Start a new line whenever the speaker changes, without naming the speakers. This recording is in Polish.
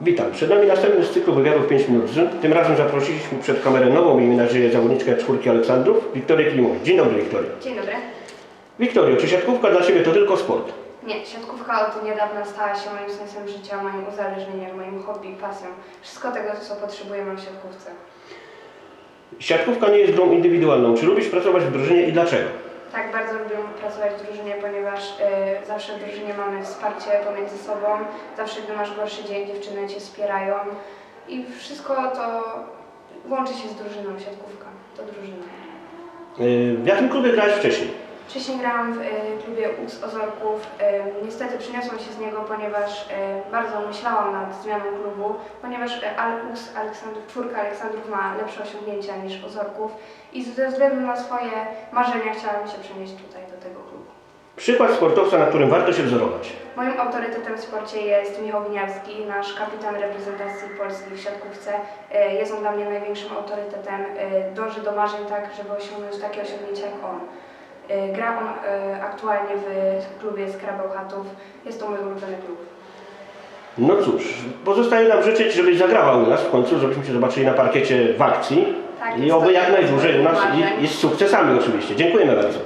Witam. Przed nami następny z cyklu wywiadów 5 minut. Tym razem zaprosiliśmy przed kamerę nową, miejmy nadzieję, zawodniczkę czwórki Aleksandrów, Wiktorię Klimowicz. Dzień dobry, Wiktoria.
Dzień dobry.
Wiktorio, czy siatkówka dla Ciebie to tylko sport?
Nie, siatkówka od niedawna stała się moim sensem życia, moim uzależnieniem, moim hobby, pasją. Wszystko tego, co potrzebujemy w siatkówce.
Siatkówka nie jest grą indywidualną. Czy lubisz pracować w drużynie i dlaczego?
Tak, bardzo pracować w drużynie, ponieważ y, zawsze w drużynie mamy wsparcie pomiędzy sobą. Zawsze, gdy masz gorszy dzień, dziewczyny Cię wspierają. I wszystko to łączy się z drużyną, siatkówka. To drużyna.
Yy, W jakim klubie grałeś wcześniej?
Wcześniej grałam w y, klubie UX Ozorków. Y, niestety przeniosłam się z niego, ponieważ y, bardzo myślałam nad zmianą klubu, ponieważ y, Al- UX Aleksandrów, czwórka Aleksandrów ma lepsze osiągnięcia niż Ozorków i ze względu na swoje marzenia chciałam się przenieść tutaj do tego klubu.
Przykład sportowca, na którym warto się wzorować.
Moim autorytetem w sporcie jest Michał Winiarski, nasz kapitan reprezentacji Polski w siatkówce. Y, Jest on dla mnie największym autorytetem. Y, Dąży do marzeń tak, żeby osiągnąć takie osiągnięcia jak on. Y, Gra on y, aktualnie w klubie Skrabeł Chatów. Jest to mój ulubiony klub.
No cóż, pozostaje nam życzyć, żebyś zagrała u nas w końcu, żebyśmy się zobaczyli na parkiecie w akcji.
Tak,
I
jest
oby
to
jak najdłużej u nas i, i z sukcesami oczywiście. Dziękujemy bardzo.